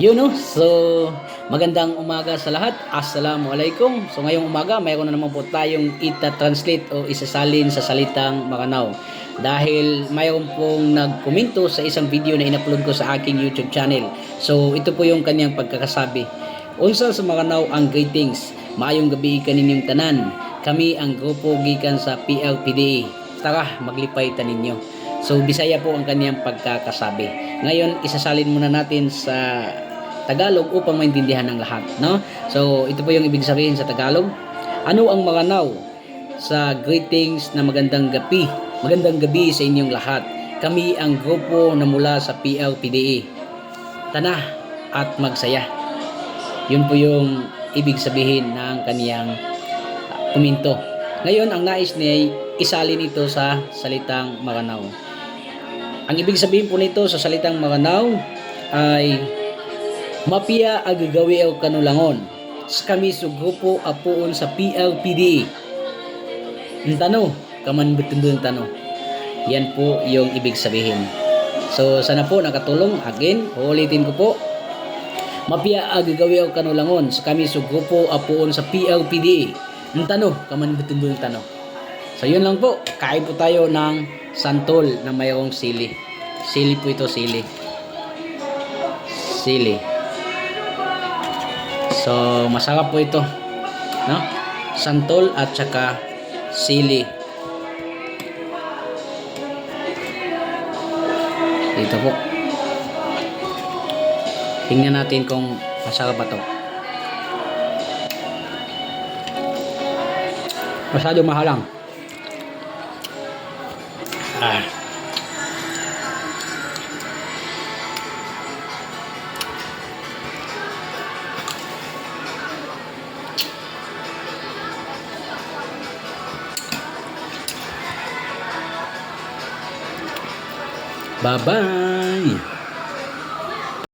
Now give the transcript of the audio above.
Yun no, so magandang umaga sa lahat. Assalamualaikum. So ngayong umaga, mayroon na naman po tayong ita-translate o isasalin sa salitang Maranao. Dahil mayroon pong nagkomento sa isang video na in-upload ko sa aking YouTube channel. So ito po yung kanyang pagkakasabi. Unsa sa Maranao ang greetings. Maayong gabi kaninyong tanan. Kami ang grupo gikan sa PLPDA. Tara, maglipay ta ninyo. So Bisaya po ang kanyang pagkakasabi. Ngayon, isasalin muna natin sa Tagalog upang maintindihan ng lahat, no? So, ito po yung ibig sabihin sa Tagalog. Ano ang Maranao? Sa greetings na magandang gabi. Magandang gabi sa inyong lahat. Kami ang grupo na mula sa PLPDA. Tana at magsaya. Yun po yung ibig sabihin ng kaniyang kuminto. Ngayon, ang nais niya ay isalin ito sa salitang Maranao. Ang ibig sabihin po nito sa salitang Maranao ay Mapia agagawi o kanulangon. Sa kami sa grupo apuon sa PLPD. Ang tano, kaman betul ang tano. Yan po yung ibig sabihin. So sana po nakatulong. Again, ulitin ko po. Mapia agagawi o kanulangon. Sa kami sa grupo apuon sa PLPD. Ang tano, kaman betul ang tano. So yun lang po. Kain po tayo ng santol na mayroong sili. Sili po ito, sili. Sili. So, masarap po ito. No? Santol at saka sili. Dito po. Tingnan natin kung masarap ba to. Masyado mahalang. Ah. Bye-bye.